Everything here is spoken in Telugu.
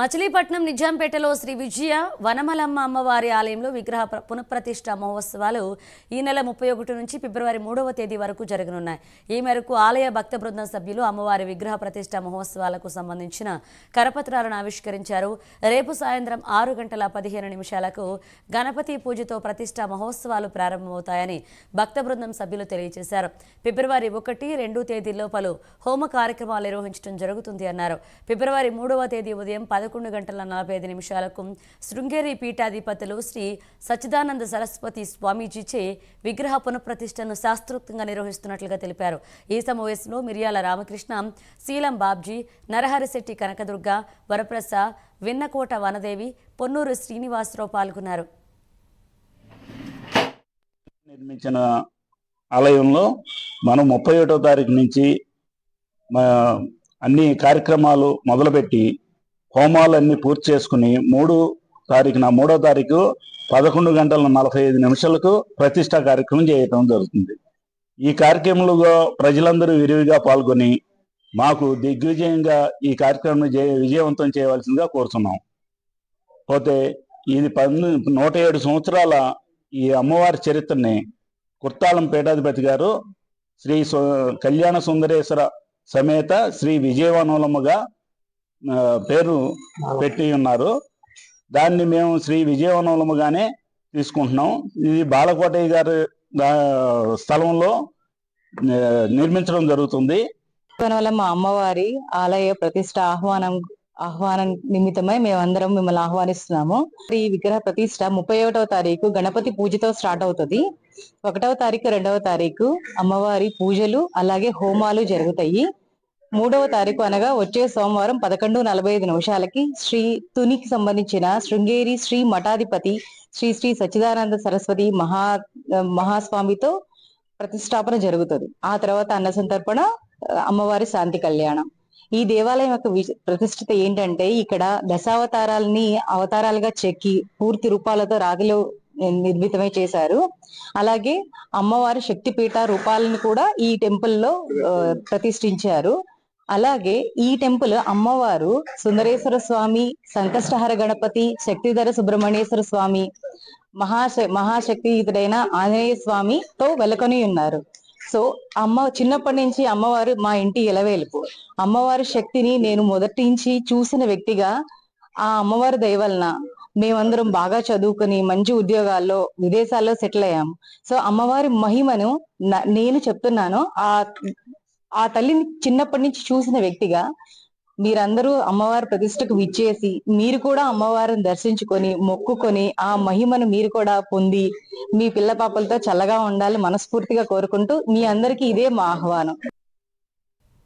మచిలీపట్నం నిజాంపేటలో శ్రీ విజయ వనమలమ్మ అమ్మవారి ఆలయంలో విగ్రహ ప్ర- పునఃప్రతిష్ఠ మహోత్సవాలు ఈ నెల ముప్పై ఒకటి నుంచి ఫిబ్రవరి మూడవ తేదీ వరకు జరగనున్నాయి. ఈ మేరకు ఆలయ భక్త బృందం సభ్యులు అమ్మవారి విగ్రహ ప్రతిష్ఠ మహోత్సవాలకు సంబంధించిన కరపత్రాలను ఆవిష్కరించారు. రేపు సాయంత్రం ఆరు గంటల పదిహేను నిమిషాలకు గణపతి పూజతో ప్రతిష్ఠ మహోత్సవాలు ప్రారంభమవుతాయని భక్త బృందం సభ్యులు తెలియజేశారు. ఫిబ్రవరి ఒకటి రెండు తేదీల్లో పలు హోమ కార్యక్రమాలు నిర్వహించడం జరుగుతుంది అన్నారు. ఫిబ్రవరి మూడవ తేదీ ఉదయం పదకొండు గంటల నలభై ఐదు నిమిషాలకు శృంగేరి పీఠాధిపతులు శ్రీ సచ్చిదానంద సరస్వతి స్వామీజీచే విగ్రహ పునఃప్రతిష్టను శాస్త్రోక్తంగా నిర్వహిస్తున్నట్లుగా తెలిపారు. ఈ సమావేశంలో మిర్యాల రామకృష్ణ శీలం బాబ్జీ నరహరిశెట్టి కనకదుర్గ వరప్రసాద్ విన్నకోట వనదేవి పొన్నూరు శ్రీనివాసరావు పాల్గొన్నారు. నిర్మించిన ఆలయంలో మనం ముప్పై ఒకటో తారీఖు నుంచి అన్ని కార్యక్రమాలు మొదలుపెట్టి హోమాలన్నీ పూర్తి చేసుకుని మూడు తారీఖున మూడో తారీఖు పదకొండు గంటల నలభై ఐదు నిమిషాలకు ప్రతిష్ట కార్యక్రమం చేయటం జరుగుతుంది. ఈ కార్యక్రమంలో ప్రజలందరూ విరివిగా పాల్గొని మాకు దిగ్విజయంగా ఈ కార్యక్రమం జయ విజయవంతం చేయవలసిందిగా కోరుతున్నాం. పోతే ఇది పన్ను నూట ఏడు సంవత్సరాల ఈ అమ్మవారి చరిత్రని కుర్తాళం పీఠాధిపతి గారు శ్రీ సు- కళ్యాణ సుందరేశ్వర సమేత శ్రీ విజయవనోలమ్మగా పేరు పెట్టి ఉన్నారు. దాన్ని మేము శ్రీ విజయవనోలమ్మగానే తీసుకుంటున్నాం. ఇది బాలకోటయ్య గారి స్థలంలో నిర్మించడం జరుగుతుంది. వల్ల మా అమ్మవారి ఆలయ ప్రతిష్ట ఆహ్వానం ఆహ్వానం నిమిత్తమై మేమందరం మిమ్మల్ని ఆహ్వానిస్తున్నాము. ఈ విగ్రహ ప్రతిష్ట ముప్పై ఒకటవ తారీఖు గణపతి పూజతో స్టార్ట్ అవుతుంది. ఒకటవ తారీఖు రెండవ తారీఖు అమ్మవారి పూజలు అలాగే హోమాలు జరుగుతాయి. మూడవ తారీఖు అనగా వచ్చే సోమవారం పదకొండు నలభై ఐదు నిమిషాలకి శ్రీ తునికి సంబంధించిన శృంగేరి శ్రీ మఠాధిపతి శ్రీ శ్రీ సచ్చిదానంద సరస్వతి మహా మహాస్వామితో ప్రతిష్టాపన జరుగుతుంది. ఆ తర్వాత అన్న సంతర్పణ అమ్మవారి శాంతి కళ్యాణం. ఈ దేవాలయం యొక్క ప్రతిష్ఠిత ఏంటంటే ఇక్కడ దశావతారాలని అవతారాలుగా చెక్కి పూర్తి రూపాలతో రాగిలో నిర్మితమై చేశారు. అలాగే అమ్మవారి శక్తిపీఠ రూపాలను కూడా ఈ టెంపుల్లో ప్రతిష్ఠించారు. అలాగే ఈ టెంపుల్ అమ్మవారు సుందరేశ్వర స్వామి సంకష్టహర గణపతి శక్తిధర సుబ్రహ్మణ్యేశ్వర స్వామి మహాశ మహాశక్తియుతుడైన ఆంజనేయ స్వామితో వెలకొని ఉన్నారు. సో అమ్మ చిన్నప్పటి నుంచి అమ్మవారు మా ఇంటి ఎలవేలుపు. అమ్మవారి శక్తిని నేను మొదటి నుంచి చూసిన వ్యక్తిగా ఆ అమ్మవారి దయవలన మేమందరం బాగా చదువుకుని మంచి ఉద్యోగాల్లో విదేశాల్లో సెటిల్ అయ్యాము. సో అమ్మవారి మహిమను న- నేను చెప్తున్నాను. ఆ ఆ తల్లిని చిన్నప్పటి నుంచి చూసిన వ్యక్తిగా మీరందరూ అమ్మవారి ప్రతిష్టకు విచ్చేసి మీరు కూడా అమ్మవారిని దర్శించుకొని మొక్కుకొని ఆ మహిమను మీరు కూడా పొంది మీ పిల్ల పాపలతో చల్లగా ఉండాలి మనస్ఫూర్తిగా కోరుకుంటూ మీ అందరికీ ఇదే మా ఆహ్వానం.